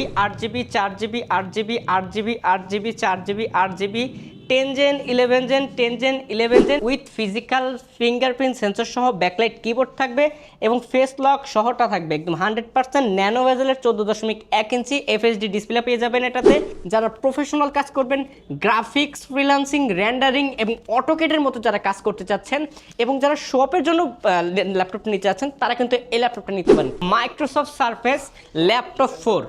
GB আট GB, চার GB, আট জিবি আট জিবি আট জিবি, চার জিবি, আট GB ten gen, eleven gen, ten gen, eleven gen with physical fingerprint, sensor সহ ব্যাকলাইট, কিবোর্ড থাকবে এবং ফেস লক সহটা থাকবে একদম হান্ড্রেড পার্সেন্ট ন্যানো ভেজেলের চোদ্দ দশমিক এক ইঞ্চি এফএসডি ডিসপ্লে পেয়ে যাবেন এটাতে। যারা প্রফেশনাল কাজ করবেন, গ্রাফিক্স ফ্রিলান্সিং র্যান্ডারিং এবং অটোকেটের মতো যারা কাজ করতে চাচ্ছেন এবং যারা শপের জন্য ল্যাপটপটা নিতে চাচ্ছেন, তারা কিন্তু এই ল্যাপটপটা নিতে পারেন। Microsoft Surface laptop four.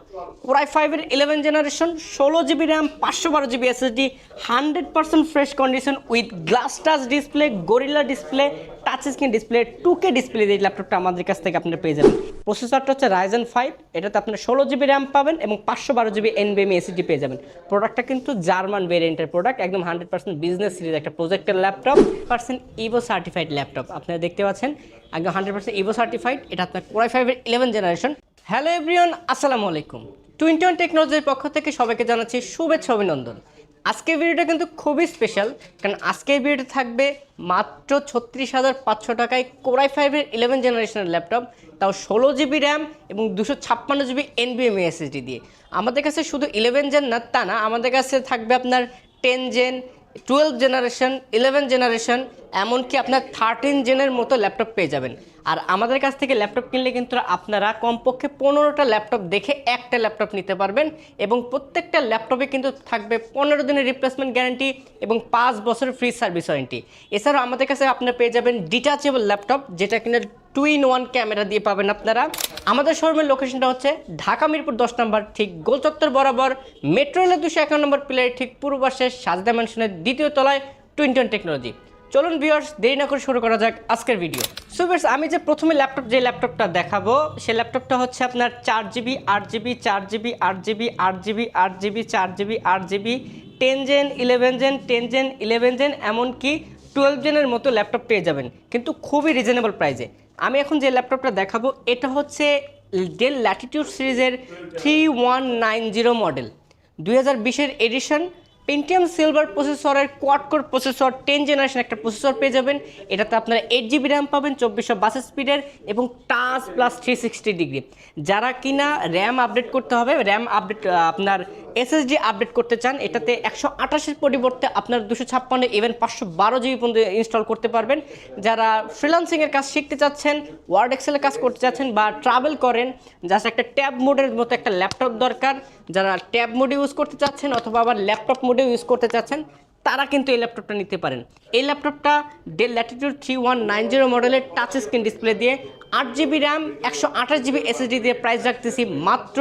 Core i ফাইভের ইলেভেন জেনারেশন ষোলো জিবি র্যাম, পাঁচশো বারো GB SSD hundred percent fresh condition with glass touch display Gorilla display touch screen display two K display এই ল্যাপটপটা আমাদের কাছ থেকে আপনারা পেয়ে যাবেন। প্রসেসরটা হচ্ছে রাইজেন ফাইভ এটাতে আপনার ষোলো জিবি র্যাম পাবেন এবং পাঁচশো বারো জিবি এনবিএম এসিডি পেয়ে যাবেন। প্রোডাক্টটা কিন্তু জার্মান ভেরিয়েন্টের প্রোডাক্ট একদম হান্ড্রেড পার্সেন্ট বিজনেস সিরিজ একটা প্রজেক্টের laptop percent Evo certified laptop আপনারা দেখতে পাচ্ছেন, একদম হান্ড্রেড পার্সেন্ট ইভো সার্টিফাইড এটা আপনার কোরাই ফাইভের ইলেভেন জেনারেশন হ্যালো এভরিওন আসসালামু আলাইকুম। টোয়েন্টি ওয়ান টেকনোলজির পক্ষ থেকে সবাইকে জানাচ্ছি শুভেচ্ছা, অভিনন্দন। আজকের ভিডিওটা কিন্তু খুবই স্পেশাল কারণ আজকের ভিডিওটা থাকবে মাত্র ছত্রিশ হাজার পাঁচশো টাকায় কোরাই ফাইভের ইলেভেন জেনারেশনের ল্যাপটপ তাও ষোলো জিবি র্যাম এবং দুশো ছাপ্পান্ন জিবি এনবিএমএ এসএসডি দিয়ে। আমাদের কাছে শুধু ইলেভেন জেন না, তা না, আমাদের কাছে থাকবে আপনার ten gen twelve generation eleven generation এমনকি আপনার থার্টিন জেনের মতো ল্যাপটপ পেয়ে যাবেন। আর আমাদের কাছ থেকে ল্যাপটপ কিনলে কিন্তু আপনারা কমপক্ষে পনেরোটা ল্যাপটপ দেখে একটা ল্যাপটপ নিতে পারবেন এবং প্রত্যেকটা ল্যাপটপে কিন্তু থাকবে পনেরো দিনের রিপ্লেসমেন্ট গ্যারান্টি এবং পাঁচ বছরের ফ্রি সার্ভিস ওয়ারেন্টি এছাড়াও আমাদের কাছে আপনারা পেয়ে যাবেন ডিটাচেবল ল্যাপটপ যেটা কিনা টু ইন ওয়ান ক্যামেরা দিয়ে পাবেন আপনারা। আমাদের শোরুমের লোকেশনটা হচ্ছে ঢাকা মিরপুর দশ নম্বর, ঠিক গোলচত্বর বরাবর। মেট্রো রেলের দুশো একান্ন নম্বর প্লেয়ার ঠিক পূর্ব পাশে সাজদা ম্যানশনের দ্বিতীয় তলায় টোয়েন্টি ওয়ান টেকনোলজি চলুন ভিউয়ার্স দেরি না করে শুরু করা যাক আজকের ভিডিও সো ভিউয়ার্স আমি যে প্রথমে ল্যাপটপ যে ল্যাপটপটা দেখাবো সেই ল্যাপটপটা হচ্ছে আপনার চার জিবি আট জিবি চার জিবি আট জিবি আট জিবি আট জিবি চার জিবি আট GB ten gen eleven gen ten gen eleven gen এমনকি টুয়েলভ জেনের মতো ল্যাপটপ পেয়ে যাবেন। কিন্তু খুবই রিজনেবল প্রাইসে আমি এখন যে ল্যাপটপটা দেখাবো, এটা হচ্ছে ডেল ল্যাটিটিউড সিরিজের three one nine zero model দুই হাজার বিশের এডিশন পেন্টিয়াম সিলভার প্রসেসরের quad core processor ten generation একটা প্রসেসর পেয়ে যাবেন। এটাতে আপনারা এইট জিবি র্যাম পাবেন, চব্বিশশো বাস স্পিডের এবং touch plus three sixty degree যারা কিনা র্যাম আপডেট করতে হবে র্যাম আপডেট আপনার এসএসডি আপডেট করতে চান, এটাতে একশো আঠাশের পরিবর্তে আপনার দুশো ছাপ্পান্ন ইভেন পাঁচশো বারো জিবি পর্যন্ত ইনস্টল করতে পারবেন। যারা ফ্রিলান্সিংয়ের কাজ শিখতে চাচ্ছেন ওয়ার্ড এক্সেলের কাজ করতে চাচ্ছেন বা ট্রাভেল করেন জাস্ট একটা ট্যাব মোডের মতো একটা ল্যাপটপ দরকার। যারা ট্যাব মোডে ইউজ করতে চাচ্ছেন অথবা আবার ল্যাপটপ মোডেও ইউজ করতে চাচ্ছেন, তারা কিন্তু এই ল্যাপটপটা নিতে পারেন। এই ল্যাপটপটা Dell latitude three one nine zero মডেলের টাচ স্ক্রিন ডিসপ্লে দিয়ে আট জিবি র্যাম একশো আঠাশ জিবি এসএসডি দিয়ে প্রাইস রাখতেছি মাত্র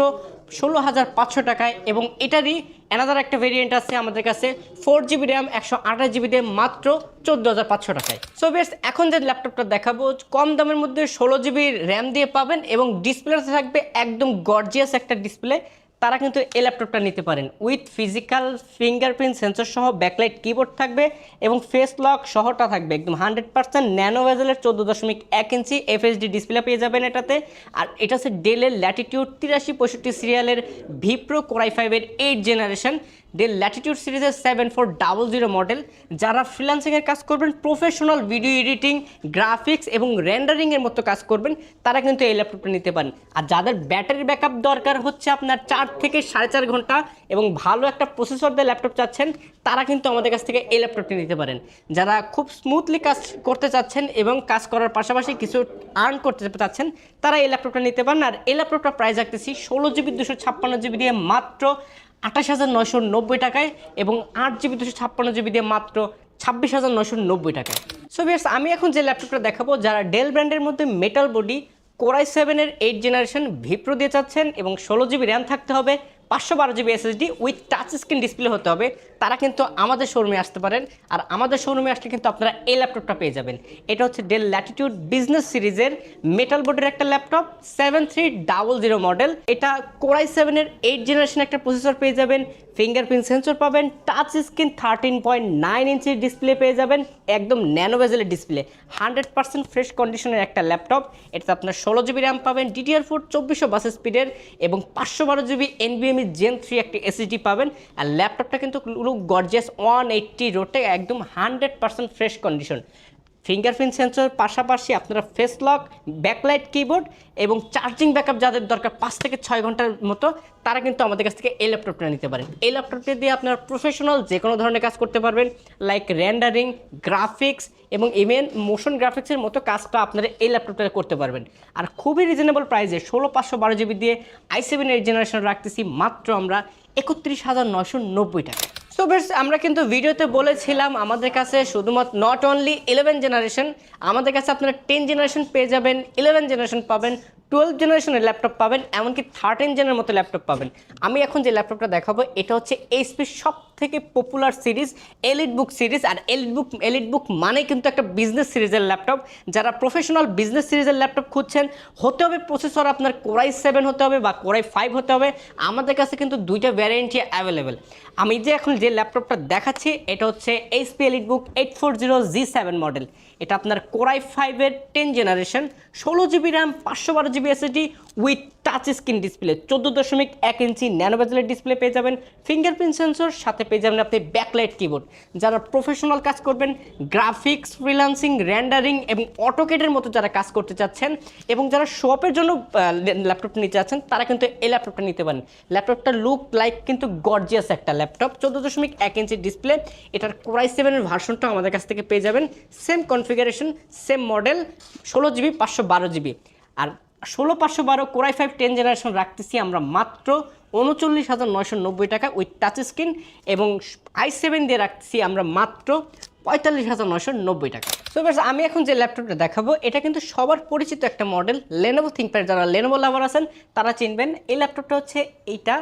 ষোলো হাজার পাঁচশো টাকায় এবং এটারই অ্যানাদার একটা ভেরিয়েন্ট আছে আমাদের কাছে ফোর জিবি র্যাম একশো আঠাশ জিবি র্যাম মাত্র চোদ্দ হাজার পাঁচশো টাকায়। সো এখন যে ল্যাপটপটা দেখাবো, কম দামের মধ্যে ষোলো জিবি র্যাম দিয়ে পাবেন এবং ডিসপ্লেতে থাকবে একদম গর্জিয়াস একটা ডিসপ্লে তারা কিন্তু এই ল্যাপটপটা নিতে পারেন। উইথ ফিজিক্যাল ফিঙ্গারপ্রিন্ট সেন্সর সহ ব্যাকলাইট কিবোর্ড থাকবে এবং ফেস লক সহটা থাকবে। একদম হান্ড্রেড পার্সেন্ট ন্যানো ভেজেলের চোদ্দ দশমিক এক ইঞ্চি এফএসডি ডিসপ্লে পেয়ে যাবেন এটাতে। আর এটা হচ্ছে ডেলের ল্যাটিটিউড তিরাশি পঁয়ষট্টি সিরিয়ালের ভিপ্রো কোরাই ফাইভের এইট জেনারেশন ডেল ল্যাটিটিউড সিরিজের seven four double zero model যারা ফ্রিলান্সিংয়ের কাজ করবেন প্রফেশনাল ভিডিও এডিটিং গ্রাফিক্স এবং রেন্ডারিংয়ের মতো কাজ করবেন, তারা কিন্তু এই ল্যাপটপটা নিতে পারেন। আর যাদের ব্যাটারি ব্যাকআপ দরকার হচ্ছে আপনার চার থেকে সাড়ে চার ঘণ্টা এবং ভালো একটা প্রসেসর দিয়ে ল্যাপটপ চাচ্ছেন, তারা কিন্তু আমাদের কাছ থেকে এই ল্যাপটপটি নিতে পারেন। যারা খুব স্মুথলি কাজ করতে চাচ্ছেন এবং কাজ করার পাশাপাশি কিছু আর্ন করতে চাচ্ছেন, তারা এই ল্যাপটপটা নিতে পারেন। আর এই ল্যাপটপটা প্রাইস রাখতেছি ষোলো জিবি দুশো ছাপ্পান্ন জিবি দিয়ে মাত্র আঠাশ হাজার নশো নব্বই টাকায় এবং আট জিবি দুশো ছাপ্পান্ন জিবি দিয়ে মাত্র ছাব্বিশ হাজার নয়শো নব্বই টাকায়। সো বিয়ার্স আমি এখন যে ল্যাপটপটা দেখাবো, যারা ডেল ব্র্যান্ডের মধ্যে মেটাল বডি কোরাই সেভেনের এইট জেনারেশন ভিপ্রো দিয়ে চাচ্ছেন এবং ষোলো জিবি র্যাম থাকতে হবে পাঁচশো বারো GB SSD with touch screen display হতে হবে। তারা কিন্তু আমাদের শোরুমে আসতে পারেন। আর আমাদের শোরুমে আসলে কিন্তু আপনারা এই ল্যাপটপটা পেয়ে যাবেন। এটা হচ্ছে ডেল ল্যাটিটিউড বিজনেস সিরিজের মেটাল বোর্ডের একটা laptop seven three double zero model এটা কোরাই সেভেনের এইট জেনারেশন একটা প্রসেসর পেয়ে যাবেন। ফিঙ্গারপ্রিন্ট সেন্সর পাবেন। Touch screen thirteen point nine ইঞ্চির ডিসপ্লে পেয়ে যাবেন। একদম ন্যানো বেজেলের ডিসপ্লে হান্ড্রেড পার্সেন্ট ফ্রেশ কন্ডিশনের একটা ল্যাপটপ এটাতে আপনার ষোলো জিবি র্যাম পাবেন। ডিটিআর ফোর চব্বিশশো বাস স্পিডের এবং পাঁচশো বারো জিবি এনবিএমই জেন থ্রি একটি এসএসডি পাবেন, আর ল্যাপটপটা কিন্তু গর্জিয়াস ওয়ান এইট্টি রোটে একদম hundred percent fresh condition fingerprint sensor, পাশাপাশি আপনারা ফেস লক ব্যাকলাইট কিবোর্ড এবং চার্জিং ব্যাকআপ যাদের দরকার পাঁচ থেকে ছয় ঘণ্টার মতো, তারা কিন্তু আমাদের কাছ থেকে এই ল্যাপটপটা নিতে পারেন। এই ল্যাপটপটা দিয়ে আপনারা প্রফেশনাল যে কোনো ধরনের কাজ করতে পারবেন লাইক র্যান্ডারিং গ্রাফিক্স এবং ইভেন মোশন গ্রাফিক্সের মতো কাজটা আপনারা এই ল্যাপটপটা করতে পারবেন। আর খুবই রিজনেবল প্রাইসে ষোলো পাঁচশো বারো জিবি দিয়ে আই সেভেন এইট জেনারেশন রাখতেছি মাত্র আমরা একত্রিশ হাজার নশো নব্বই টাকা সো বেশ আমরা কিন্তু ভিডিওতে বলেছিলাম আমাদের কাছে শুধুমাত্র নট অনলি ইলেভেন জেনারেশন আমাদের কাছে আপনারা টেন জেনারেশন পেয়ে যাবেন ইলেভেন জেনারেশন পাবেন টুয়েলভ জেনারেশনের ল্যাপটপ পাবেন, এমনকি থার্টিন জেনের মতো ল্যাপটপ পাবেন। আমি এখন যে ল্যাপটপটা দেখাবো, এটা হচ্ছে এইচপির সব থেকে popular series EliteBook series আর এলিট বুক এলিট বুক মানে কিন্তু একটা বিজনেস সিরিজের ল্যাপটপ যারা প্রফেশনাল বিজনেস সিরিজের ল্যাপটপ খুঁজছেন, হতে হবে প্রসেসর আপনার কোরাই সেভেন হতে হবে বা কোরাই ফাইভ হতে হবে। আমাদের কাছে কিন্তু দুইটা ভ্যারিয়েন্টই অ্যাভেলেবেল আমি যে এখন যে ল্যাপটপটা দেখাচ্ছি, এটা হচ্ছে HP EliteBook eight four zero G seven model এটা আপনার কোরাই ফাইভের টেন জেনারেশন ষোলো জিবি র্যাম পাঁচশো বারো GB SSD with touch screen display চোদ্দ দশমিক এক ইঞ্চি ন্যানো বেজেলের ডিসপ্লে পেয়ে যাবেন। ফিঙ্গারপ্রিন্ট সেন্সর সাথে পেয়ে যাবেন আপনি ব্যাকলাইট কিবোর্ড যারা প্রফেশনাল কাজ করবেন গ্রাফিক্স ফ্রিলান্সিং র্যান্ডারিং এবং অটোকেটের মতো যারা কাজ করতে চাচ্ছেন এবং যারা শপের জন্য ল্যাপটপটা নিতে চাচ্ছেন, তারা কিন্তু এই ল্যাপটপটা নিতে পারেন। ল্যাপটপটা লুক লাইক কিন্তু গর্জিয়াস একটা ল্যাপটপ চোদ্দ দশমিক এক ইঞ্চি ডিসপ্লে এটার কোরাই সেভেনের ভার্সনটা আমাদের কাছ থেকে পেয়ে যাবেন। সেম কনফিগারেশন সেম মডেল ষোলো জিবি পাঁচশো বারো জিবি আর ষোলো পাঁচশো বারো কোরাই ফাইভ টেন জেনারেশন রাখতেছি আমরা মাত্র উনচল্লিশ হাজার নয়শো নব্বই টাকা উইথ টাচ স্ক্রিন এবং আই সেভেন দিয়ে রাখতেছি আমরা মাত্র পঁয়তাল্লিশ হাজার নয়শো নব্বই টাকা। সো ব্যাস আমি এখন যে ল্যাপটপটা দেখাবো, এটা কিন্তু সবার পরিচিত একটা মডেল লেনোভো থিঙ্কপ্যাড যারা লেনোভো লাভার আছেন, তারা চিনবেন, এই ল্যাপটপটা হচ্ছে এইটা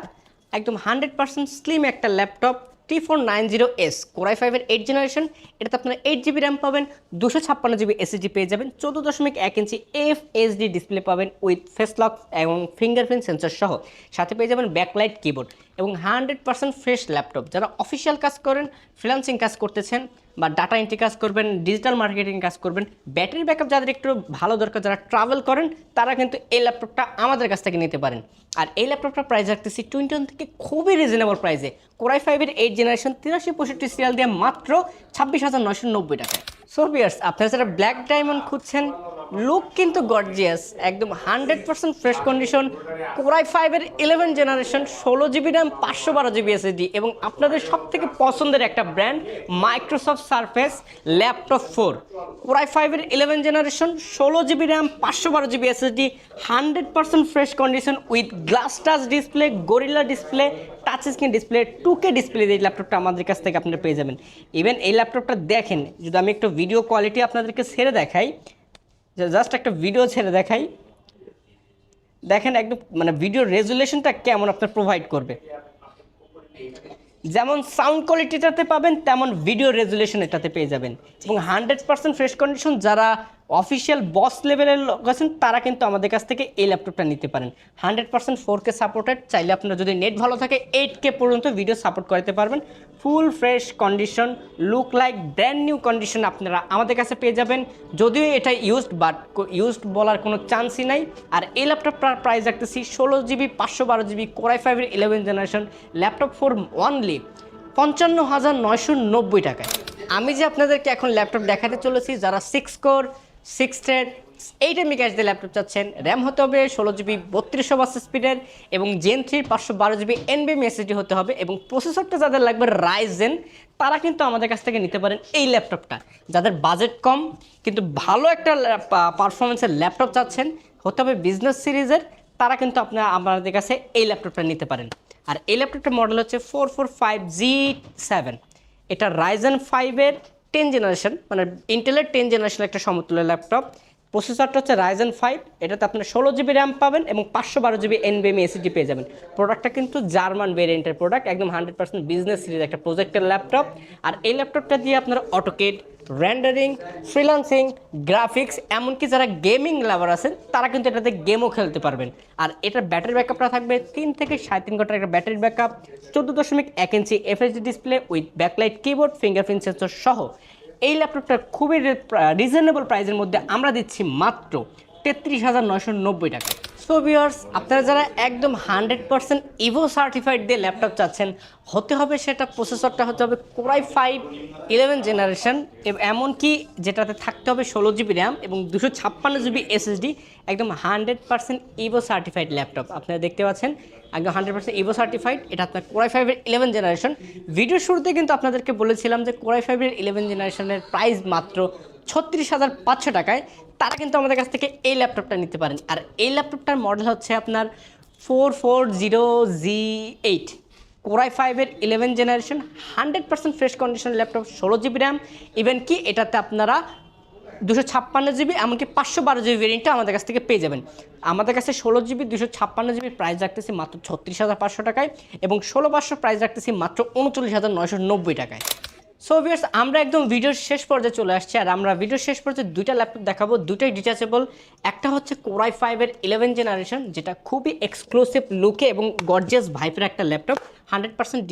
একদম হান্ড্রেড পার্সেন্ট স্লিম একটা laptop T four nine zero S core i ফাইভের এইট জেনারেশন এটাতে আপনারা এইট জিবি র্যাম পাবেন, দুশো ছাপ্পান্ন জিবি এসএসডি পেয়ে যাবেন, চোদ্দ দশমিক এক ইঞ্চি এফ এসডি ডিসপ্লে পাবেন উইথ ফেস লক এবং ফিঙ্গারপ্রিন্ট সেন্সর সহ। সাথে পেয়ে যাবেন ব্যাকলাইট কিবোর্ড এবং হান্ড্রেড পার্সেন্ট ফ্রেশ ল্যাপটপ যারা অফিসিয়াল কাজ করেন ফ্রিলান্সিং কাজ করতেছেন বা ডাটা এন্ট্রি কাজ করবেন ডিজিটাল মার্কেটিং কাজ করবেন ব্যাটারি ব্যাকআপ যাদের একটু ভালো দরকার, যারা ট্রাভেল করেন, তারা কিন্তু এই ল্যাপটপটা আমাদের কাছ থেকে নিতে পারেন। আর এই ল্যাপটপটা প্রাইস রাখতেছি টোয়েন্টি ওয়ান থেকে খুবই রিজনেবল প্রাইসে কোরাই ফাইভের এইট জেনারেশন তিরাশি পঁয়ষট্টি সিরিয়াল দিয়ে মাত্র ছাব্বিশ হাজার নয়শো নব্বই টাকায়। সো বিয়ার্স আপনারা যারা ব্ল্যাক ডায়মন্ড খুঁজছেন লুক কিন্তু গর্জিয়াস একদম hundred percent fresh condition core i ফাইভের ইলেভেন জেনারেশন ষোলো জিবি র্যাম পাঁচশো বারো জিবি এসএসডি এবং আপনাদের সব থেকে পছন্দের একটা brand Microsoft Surface laptop four core i ফাইভের ইলেভেন জেনারেশন ষোলো জিবি র্যাম পাঁচশো বারো GB SSD hundred percent fresh condition with glass touch display Gorilla display touch screen display two K display এই ল্যাপটপটা আমাদের কাছ থেকে আপনারা পেয়ে যাবেন। ইভেন এই ল্যাপটপটা দেখেন, যদি আমি একটু ভিডিও কোয়ালিটি আপনাদেরকে সেরে দেখাই জাস্ট একটা ভিডিও ছেড়ে দেখাই। দেখেন একদম মানে ভিডিও রেজুলেশনটা কেমন আপনার প্রোভাইড করবে। যেমন সাউন্ড কোয়ালিটিটাতে পাবেন, তেমন ভিডিও রেজুলেশন এটাতে পেয়ে যাবেন। এবং হান্ড্রেড পার্সেন্ট ফ্রেশ কন্ডিশন যারা অফিসিয়াল বস লেভেলের লোক আছেন, তারা কিন্তু আমাদের কাছ থেকে এই ল্যাপটপটা নিতে পারেন। Hundred percent four K supported চাইলে আপনারা যদি নেট ভালো থাকে এইট কে পর্যন্ত ভিডিও সাপোর্ট করাতে পারবেন। Full fresh condition look like brand new condition আপনারা আমাদের কাছে পেয়ে যাবেন। যদিও এটা ইউজড বাট ইউজড বলার কোনো চান্সই নাই। আর এই ল্যাপটপটার প্রাইস রাখতেছি ষোলো জিবি পাঁচশো বারো জিবি কোরাই ফাইভের eleven generation laptop for only পঞ্চান্ন হাজার নয়শো নব্বই টাকায়। আমি যে আপনাদেরকে এখন ল্যাপটপ দেখাতে চলেছি, যারা six core six thread eight MB cache দিয়ে ল্যাপটপ চাচ্ছেন। র্যাম হতে হবে ষোলো জিবি বত্রিশশো বাস স্পিডের এবং জেন থ্রির পাঁচশো বারো জিবি এনবিএম এসএসডি হতে হবে, এবং প্রসেসরটা যাদের লাগবে রাইজেন তারা কিন্তু আমাদের কাছ থেকে নিতে পারেন এই ল্যাপটপটা যাদের বাজেট কম, কিন্তু ভালো একটা পারফরমেন্সের ল্যাপটপ চাচ্ছেন, হতে হবে বিজনেস সিরিজের তারা কিন্তু আপনারা, আমাদের কাছে এই ল্যাপটপটা নিতে পারেন। আর এই ল্যাপটপটার মডেল হচ্ছে four four five G seven এটা রাইজেন ফাইভের টেন জেনারেশন মানে ইন্টেলের টেন জেনারেশন একটা সমতুল্য ল্যাপটপ প্রসেসরটা হচ্ছে রাইজেন ফাইভ এটাতে আপনার ষোলো জিবি র্যাম পাবেন এবং পাঁচশো বারো জিবি এনবিএম এসিডি পেয়ে যাবেন। প্রোডাক্টটা কিন্তু জার্মান ভেরিয়েন্টের প্রোডাক্ট একদম হান্ড্রেড পার্সেন্ট বিজনেস সিরিজ একটা প্রজেক্টের ল্যাপটপ আর এই ল্যাপটপটা দিয়ে আপনার অটোকেট রেন্ডারিং ফ্রিলান্সিং গ্রাফিক্স এমনকি যারা গেমিং লাভার আছেন, তারা কিন্তু এটাতে গেমও খেলতে পারবেন। আর এটার ব্যাটারি ব্যাকআপটা থাকবে তিন থেকে সাড়ে তিন ঘণ্টার একটা ব্যাটারি ব্যাকআপ চোদ্দ দশমিক এক inch FSD display with backlight keyboard fingerprint sensor সহ। এই ল্যাপটপটা খুবই রিজনেবল প্রাইসের মধ্যে আমরা দিচ্ছি মাত্র তেত্রিশ হাজার নয়শো নব্বই টাকা। সো ভিউয়ার্স আপনারা যারা একদম হান্ড্রেড পার্সেন্ট ইভো সার্টিফাইড দিয়ে ল্যাপটপ চাচ্ছেন, হতে হবে সেটা প্রসেসরটা হতে হবে কোরাই ফাইভ ইলেভেন জেনারেশন এমনকি যেটাতে থাকতে হবে ষোলো জিবি র্যাম এবং দুশো ছাপ্পান্ন জিবি এসএসডি একদম hundred percent Evo certified laptop আপনারা দেখতে পাচ্ছেন, একদম হান্ড্রেড পার্সেন্ট ইভো সার্টিফাইড এটা আপনার কোরাই ফাইভের ইলেভেন জেনারেশন ভিডিওর শুরুতে কিন্তু আপনাদেরকে বলেছিলাম যে কোরাই ফাইভের ইলেভেন জেনারেশনের প্রাইস মাত্র ছত্রিশ হাজার পাঁচশো টাকায়। তারা কিন্তু আমাদের কাছ থেকে এই ল্যাপটপটা নিতে পারেন। আর এই ল্যাপটপটার মডেল হচ্ছে আপনার four four zero G eight core i ফাইভের eleven generation hundred percent fresh condition laptop, ষোলো জিবি র্যাম ইভেন কি, এটাতে আপনারা দুশো ছাপ্পান্ন জিবি এমনকি পাঁচশো বারো জিবি ভেরিয়েন্টটা আমাদের কাছ থেকে পেয়ে যাবেন। আমাদের কাছে ষোলো জিবি দুশো ছাপ্পান্ন জিবি প্রাইস রাখতেছি মাত্র ছত্রিশ হাজার পাঁচশো টাকায় এবং ষোলো পাঁচশো প্রাইস রাখতেছি মাত্র উনচল্লিশ হাজার নয়শো নব্বই টাকায়। সো ভিউয়ার্স আমরা একদম ভিডিওর শেষ পর্যায়ে চলে আসছি আর আমরা ভিডিওর শেষ পর্যায়ে দুইটা ল্যাপটপ দেখাবো দুটাই ডিটাচেবল একটা হচ্ছে কোরাই ফাইভের ইলেভেন জেনারেশন যেটা খুবই এক্সক্লুসিভ লুকে এবং গর্জিয়াস ভাইপের একটা ল্যাপটপ হান্ড্রেড পার্সেন্ট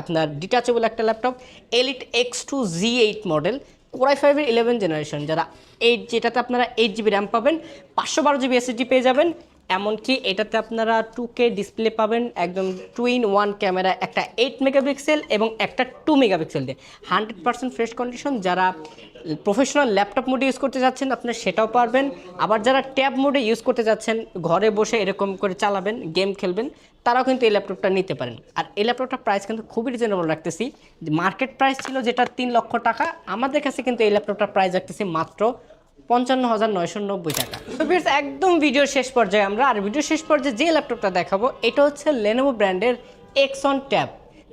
আপনার ডিটাচেবল একটা laptop Elite x two G eight model core i ফাইভের ইলেভেন জেনারেশন যারা এইট যেটাতে আপনারা এইট জিবি র্যাম পাবেন, পাঁচশো বারো জিবি এসএসডি পেয়ে যাবেন এমনকি এটাতে আপনারা টু কে ডিসপ্লে পাবেন একদম টু ইন ওয়ান ক্যামেরা একটা এইট মেগাপিক্সেল এবং একটা টু মেগাপিক্সেল দিয়ে। হান্ড্রেড পার্সেন্ট ফ্রেশ কন্ডিশন যারা প্রফেশনাল ল্যাপটপ মোডে ইউজ করতে যাচ্ছেন, আপনারা সেটাও পারবেন। আবার যারা ট্যাব মোডে ইউজ করতে যাচ্ছেন, ঘরে বসে এরকম করে চালাবেন গেম খেলবেন, তারাও কিন্তু এই ল্যাপটপটা নিতে পারেন। আর এই ল্যাপটপটার প্রাইস কিন্তু খুবই রিজনেবল রাখতেছি। মার্কেট প্রাইস ছিল যেটা তিন লক্ষ টাকা, আমাদের কাছে কিন্তু এই ল্যাপটপটার প্রাইস রাখতেছি মাত্র পঞ্চান্ন হাজার নয়শো নব্বই টাকা। একদম ভিডিওর শেষ পর্যায়ে আমরা। আর ভিডিওর শেষ পর্যায়ে যে ল্যাপটপটা দেখাবো, এটা হচ্ছে লেনোভো ব্র্যান্ডের এক্সন ট্যাব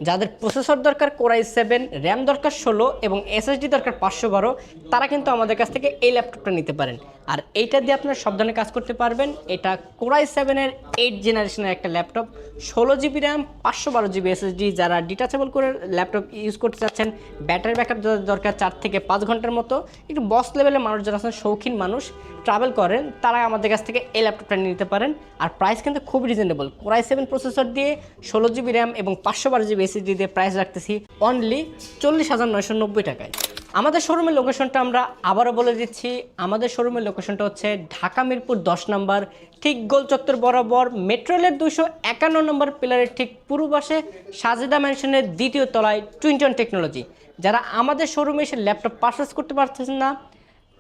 যাদের প্রসেসর দরকার কোরাই সেভেন র্যাম দরকার ষোলো এবং এসএসডি দরকার পাঁচশো বারো। তারা কিন্তু আমাদের কাছ থেকে এই ল্যাপটপটা নিতে পারেন। আর এইটা দিয়ে আপনারা সব ধরনের কাজ করতে পারবেন। এটা কোরাই সেভেনের এইট জেনারেশনের একটা ল্যাপটপ ষোলো জিবি র্যাম পাঁচশো বারো জিবি এসএসডি যারা ডিটাচেবল করে ল্যাপটপ ইউজ করতে চাচ্ছেন ব্যাটারি ব্যাকআপ দরকার চার থেকে পাঁচ ঘণ্টার মতো। একটু বস লেভেলের মানুষ যারা আছেন, শৌখিন মানুষ ট্রাভেল করেন, তারা আমাদের কাছ থেকে এই ল্যাপটপটা নিতে পারেন। আর প্রাইস কিন্তু খুব রিজনেবল কোরাই সেভেন প্রসেসর দিয়ে ষোলো জিবি র্যাম এবং পাঁচশো বারো জিবি এসএসডি দিয়ে প্রাইস রাখতেছি অনলি চল্লিশ হাজার নয়শো নব্বই টাকায়। আমাদের শোরুমের লোকেশনটা আমরা আবারও বলে দিচ্ছি। আমাদের শোরুমের লোকেশনটা হচ্ছে ঢাকা মিরপুর দশ নম্বর, ঠিক গোল চত্বর বরাবর মেট্রো রেলের দুশো একান্ন নম্বর পিলারের ঠিক পূর্ব পাশে সাজেদা ম্যানশনের দ্বিতীয় তলায় টুইন্টন টেকনোলজি যারা আমাদের শোরুমে এসে ল্যাপটপ পারচেস করতে পারতেছেন না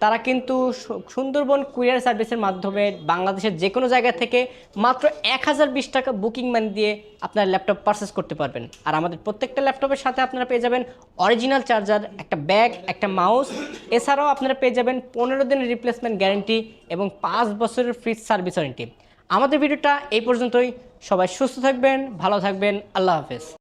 তারা কিন্তু সুন্দরবন কুরিয়ার সার্ভিসের মাধ্যমে বাংলাদেশের যে কোনো জায়গা থেকে মাত্র এক হাজার বিশ টাকা বুকিং মানি দিয়ে আপনার ল্যাপটপ পারচেস করতে পারবেন। আর আমাদের প্রত্যেকটা ল্যাপটপের সাথে আপনারা পেয়ে যাবেন অরিজিনাল চার্জার একটা ব্যাগ একটা মাউস এছাড়াও আপনারা পেয়ে যাবেন পনেরো দিনের রিপ্লেসমেন্ট গ্যারেন্টি এবং পাঁচ বছরের ফ্রিজ সার্ভিস ওয়ারেন্টি আমাদের ভিডিওটা এই পর্যন্তই। সবাই সুস্থ থাকবেন, ভালো থাকবেন। আল্লাহ হাফেজ।